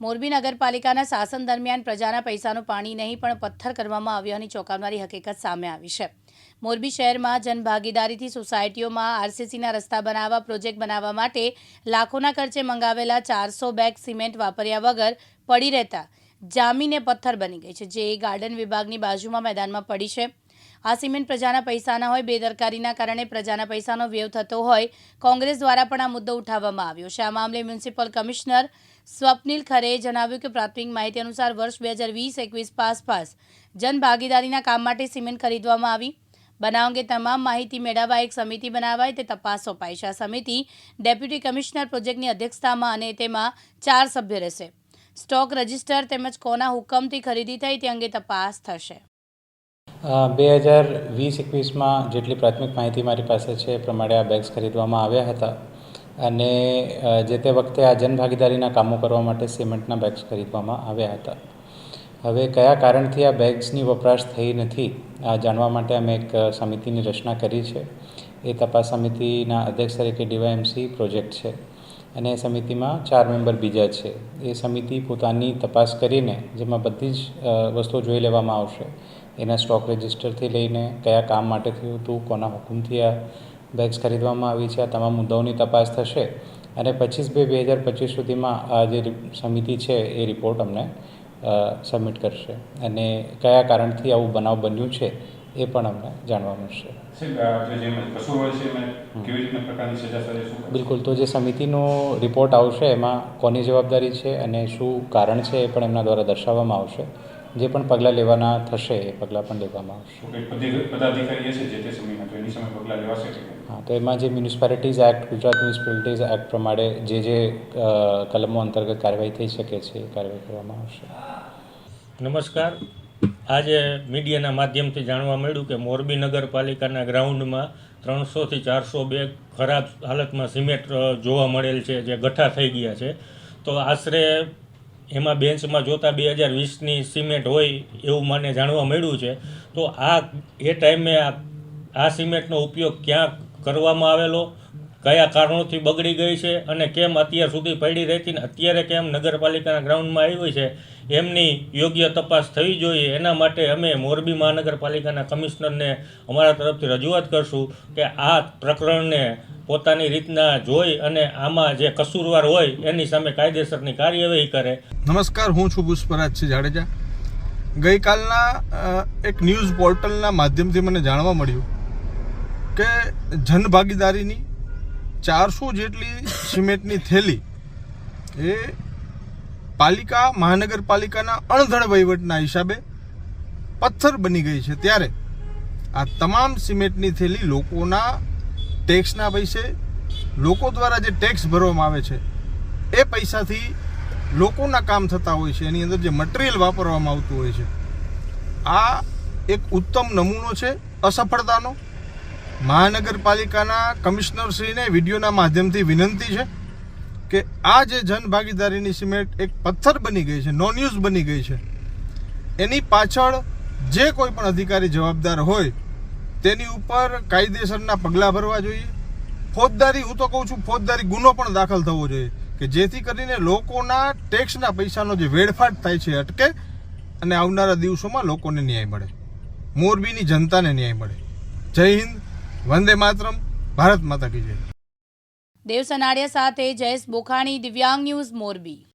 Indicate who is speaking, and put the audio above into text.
Speaker 1: મોરબી નગરપાલિકાના શાસન દરમિયાન પ્રજાના પૈસાનું પાણી નહીં પણ પથ્થર કરવામાં આવ્યાની ચોંકાવનારી હકીકત સામે આવી છે. મોરબી શહેરમાં જનભાગીદારીથી સોસાયટીઓમાં આરસીસીના રસ્તા બનાવવા, પ્રોજેક્ટ બનાવવા માટે લાખોના ખર્ચે મંગાવેલા ચારસો બેગ સિમેન્ટ વાપર્યા વગર પડી રહેતા જામીને પથ્થર બની ગઈ છે, જે ગાર્ડન વિભાગની બાજુમાં મેદાનમાં પડી છે. આ સિમેન્ટ પ્રજાના પૈસાના હોય, બેદરકારીના કારણે પ્રજાના પૈસાનો વ્યવ થતો હોય, કોંગ્રેસ દ્વારા પણ આ મુદ્દો ઉઠાવવામાં આવ્યો છે. આ મામલે મ્યુનિસિપલ કમિશનર સ્વપ્નિલ ખરેએ જણાવ્યું કે પ્રાથમિક માહિતી અનુસાર વર્ષ બે હજાર વીસ એકવીસ આસપાસ જનભાગીદારીના કામ માટે સિમેન્ટ ખરીદવામાં આવી. બનાવ અંગે તમામ માહિતી મેળવવા એક સમિતિ બનાવાય તે તપાસ સોંપાઈ છે. આ સમિતિ ડેપ્યુટી કમિશનર પ્રોજેક્ટની અધ્યક્ષતામાં અને તેમાં ચાર સભ્ય રહેશે. સ્ટોક રજિસ્ટર તેમજ કોના હુકમથી ખરીદી થઈ તે અંગે તપાસ થશે.
Speaker 2: બે હજાર વીસ એકવીસમાં જેટલી પ્રાથમિક માહિતી મારી પાસે છે એ પ્રમાણે આ બેગ્સ ખરીદવામાં આવ્યા હતા અને જે તે વખતે આ જનભાગીદારીના કામો કરવા માટે સિમેન્ટના બેગ્સ ખરીદવામાં આવ્યા હતા. હવે કયા કારણથી આ બેગ્સની વપરાશ થઈ નથી, આ જાણવા માટે અમે એક સમિતિની રચના કરી છે. એ તપાસ સમિતિના અધ્યક્ષ તરીકે ડીવાયએમસી પ્રોજેક્ટ છે. અને સમિતિમાં ચાર મેમ્બર બીજા છે. એ સમિતિ પોતાની તપાસ કરીને જેમાં બધી જ વસ્તુઓ જોઈ લેવામાં આવશે. એના સ્ટોક રજિસ્ટરથી લઈને કયા કામ માટે થયું હતું, કોના હુકમથી આ બેગ્સ ખરીદવામાં આવી છે, આ તમામ મુદ્દાઓની તપાસ થશે. અને પચીસ બે બે હજાર પચીસ સુધીમાં આ જે સમિતિ છે એ રિપોર્ટ અમને સબમિટ કરશે. અને કયા કારણથી આવું બનાવ બન્યું છે એ પણ અમને જાણવા મળશે? બિલકુલ તો જે સમિતિનો રિપોર્ટ આવશે એમાં કોની જવાબદારી છે અને શું કારણ છે એ પણ એમના દ્વારા દર્શાવવામાં આવશે. જે પણ પગલાં લેવાના થશે એ પગલાં પણ લેવામાં આવશે.
Speaker 3: તો કંઈક પદી- પદાધિકારી હશે જે તે સમયમાં તો એની સામે પગલાં લેવાશે કે કેમ?
Speaker 2: હા તો એમાં જે municipalities act Gujarat municipalities act પ્રમાણે જે જે કલમો અંતર્ગત કાર્યવાહી થઈ શકે છે એ કાર્યવાહી કરવામાં આવશે.
Speaker 4: નમસ્કાર. આજે મીડિયાના માધ્યમથી જાણવા મળ્યું કે મોરબી નગરપાલિકાના ગ્રાઉન્ડમાં ત્રણસોથી ચારસો બેગ ખરાબ હાલતમાં સિમેન્ટ જોવા મળેલ છે, જે ગઠ્ઠા થઈ ગયા છે. તો આશરે એમાં બેન્ચમાં જોતા બે હજાર વીસની સિમેન્ટ હોય એવું મને જાણવા મળ્યું છે. તો આ, એ ટાઈમે આ સિમેન્ટનો ઉપયોગ ક્યાં કરવામાં આવેલો? કયા કારણોથી બગડી ગઈ છે અને કેમ અત્યાર સુધી પડી રહેતી ને અત્યારે કેમ નગરપાલિકાના ગ્રાઉન્ડમાં આવી છે, એમની યોગ્ય તપાસ થવી જોઈએ. એના માટે અમે મોરબી મહાનગરપાલિકાના કમિશનરને અમારા તરફથી રજૂઆત કરશું કે આ પ્રકરણને પોતાની રીતના જોઈ અને આમાં જે કસૂરવાર હોય એની સામે કાયદેસરની કાર્યવાહી કરે.
Speaker 5: નમસ્કાર, હું છું પુષ્પરાજસિંહ જાડેજા. ગઈકાલના એક ન્યૂઝ પોર્ટલના માધ્યમથી મને જાણવા મળ્યું કે જનભાગીદારીની ચારસો જેટલી સિમેન્ટની થેલી એ પાલિકા, મહાનગરપાલિકાના અણધડ વહીવટના હિસાબે પથ્થર બની ગઈ છે. ત્યારે આ તમામ સિમેન્ટની થેલી લોકોના ટેક્સના પૈસે, લોકો દ્વારા જે ટેક્સ ભરવામાં આવે છે, એ પૈસાથી લોકોના કામ થતા હોય છે. એની અંદર જે મટીરિયલ વાપરવામાં આવતું હોય છે. આ એક ઉત્તમ નમૂનો છે અસફળતાનો. મહાનગરપાલિકાના કમિશનરશ્રીને વિડીયોના માધ્યમથી વિનંતી છે કે આ જે જનભાગીદારીની સિમેન્ટ એક પથ્થર બની ગઈ છે નોન યુઝ બની ગઈ છે, એની પાછળ જે કોઈ પણ અધિકારી જવાબદાર હોય તેની ઉપર કાયદેસરના પગલાં ભરવા જોઈએ. ફોજદારી, હું તો કહું છું, ફોજદારી ગુનો પણ દાખલ થવો જોઈએ કે જેથી કરીને લોકોના ટેક્સના પૈસાનો જે વેડફાટ થાય છે અટકે અને આવનારા દિવસોમાં લોકોને ન્યાય મળે. મોરબીની જનતાને ન્યાય મળે. જય હિન્દ. વંદે માતરમ ભારત માતા કી જય.
Speaker 1: દેવ સનાડિયા સાથે જયેશ બોખાણી દિવ્યાંગ ન્યૂઝ મોરબી.